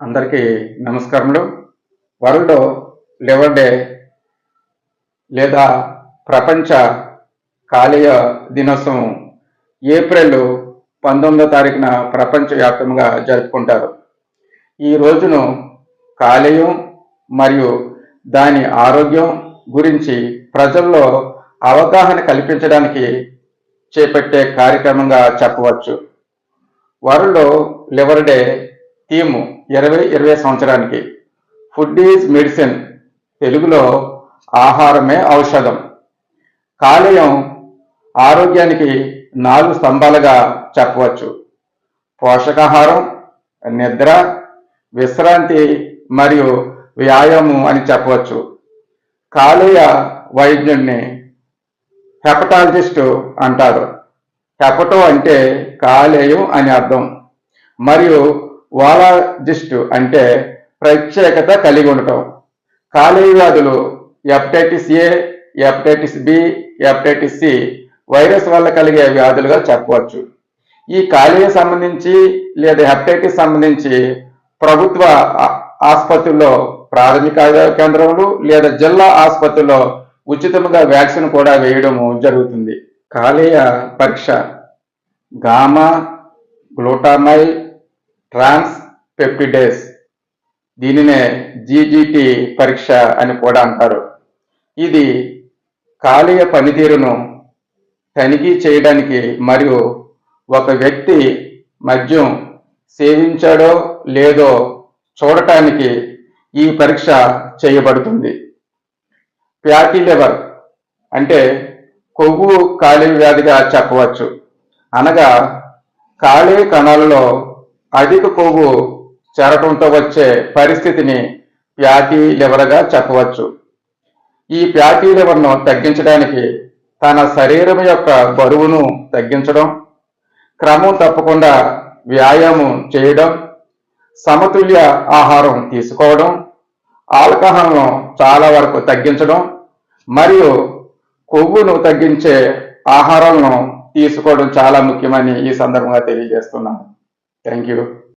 అందరికీ నమస్కారములు. World liver day లేదా ప్రపంచ కాలేయ దినోత్సవం ఏప్రిల్ పంతొమ్మిదో తారీఖున ప్రపంచవ్యాప్తంగా జరుపుకుంటారు. ఈ రోజును కాలేయం మరియు దాని ఆరోగ్యం గురించి ప్రజల్లో అవగాహన కల్పించడానికి చేపట్టే కార్యక్రమంగా చెప్పవచ్చు. వరల్డ్ లివర్ డే థీమ్ ఇరవై ఇరవై సంవత్సరానికి. Food is medicine. తెలుగులో ఆహారమే ఔషధం. కాలేయం ఆరోగ్యానికి నాలుగు స్తంభాలుగా చెప్పవచ్చు. పోషకాహారం నిద్ర విశ్రాంతి మరియు వ్యాయామం అని చెప్పవచ్చు. కాలేయ వైద్యుడిని హెపటాలజిస్ట్ అంటారు. హెపటో అంటే కాలేయం అని అర్థం. మరియు వాలాజిస్ట్ అంటే ప్రత్యేకత కలిగి ఉండటం. కాలేయ వ్యాధులు hepatitis A hepatitis B hepatitis C virus వల్ల కలిగే వ్యాధులుగా చెప్పవచ్చు. ఈ కాలేయ సంబంధించి లేదా హెపటైటిస్ సంబంధించి ప్రభుత్వ ఆసుపత్రుల్లో ప్రాథమిక ఆరోగ్య లేదా జిల్లా ఆసుపత్రుల్లో ఉచితంగా వ్యాక్సిన్ కూడా వేయడం జరుగుతుంది. కాలేయ పరీక్ష. గామా గ్లూటామైల్ ట్రాన్స్ పెప్టిడేస్ దీనినే జీజీటీ పరీక్ష అని కూడా అంటారు. ఇది కాలేయ పనితీరును తనిఖీ చేయడానికి మరియు ఒక వ్యక్తి మద్యం సేవించాడో లేదో చూడటానికి ఈ పరీక్ష చేయబడుతుంది. ఫ్యాటీ లివర్ అంటే కొవ్వు కాలేయ వ్యాధిగా చెప్పవచ్చు. అనగా కాలేయ కణాలలో అధిక కొవ్వు చేరటంతో వచ్చే పరిస్థితిని ప్యాటీ లివర్గా చెప్పవచ్చు. ఈ ప్యాటీ లివర్ను తగ్గించడానికి తన శరీరం యొక్క బరువును తగ్గించడం క్రమం తప్పకుండా వ్యాయామం చేయడం సమతుల్య ఆహారం తీసుకోవడం ఆల్కహాల్ను చాలా వరకు తగ్గించడం మరియు కొవ్వును తగ్గించే ఆహారాలను తీసుకోవడం చాలా ముఖ్యమని ఈ సందర్భంగా తెలియజేస్తున్నాను. Thank you.